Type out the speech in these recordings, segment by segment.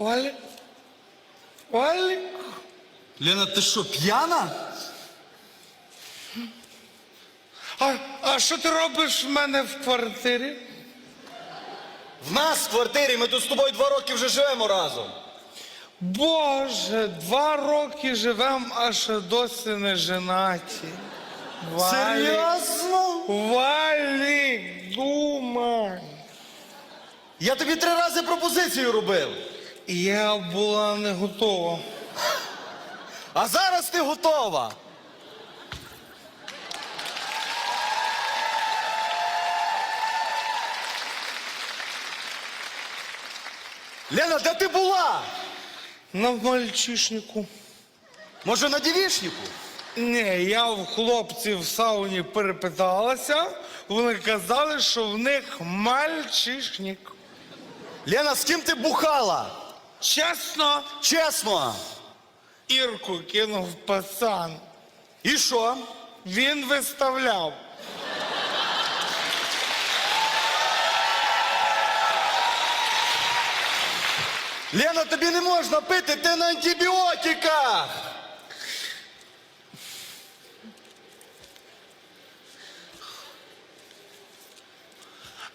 Валік. Валік. Лена, ти що, п'яна? А, а що ти робиш в мене в квартирі? В нас в квартирі, ми тут з тобою два роки вже живемо разом. Боже, два роки живем, а ще досі не женаті. Валік. Серйозно? Валік, думай. Я тобі три рази пропозицію робив. Я була не готова. А зараз ти готова. Лена, де ти була? На мальчишнику. Може, на дівішнику? Ні, я в хлопців в сауні перепиталася. Вони казали, що в них мальчишник. Лена, з ким ти бухала? Чесно, Чесно. Ірку кинув пацан. І що? Він виставляв. Лена, тобі не можна пити, ти на антибіотиках.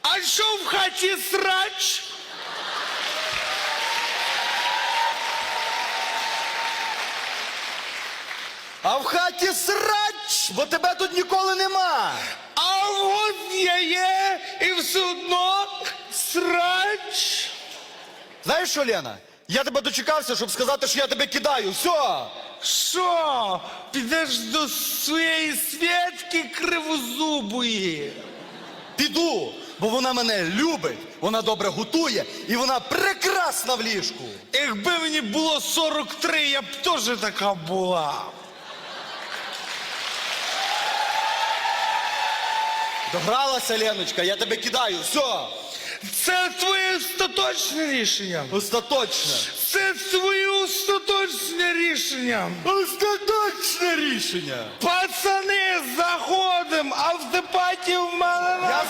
А що в хаті срач? А в хаті срач, бо тебе тут ніколи нема. А от я є і все одно срач. Знаєш що, Лена? Я тебе дочекався, щоб сказати, що я тебе кидаю. Все. Що? Підеш до своєї святки кривозубої? Піду, бо вона мене любить, вона добре готує і вона прекрасна в ліжку. Якби мені було 43, я б теж така була. Догралася, Леночка, я тебе кидаю. Все. Це твоє остаточне рішення. Остаточне. Це твоє остаточне рішення. Остаточне рішення. Пацани, заходим, а в депаті в мене Я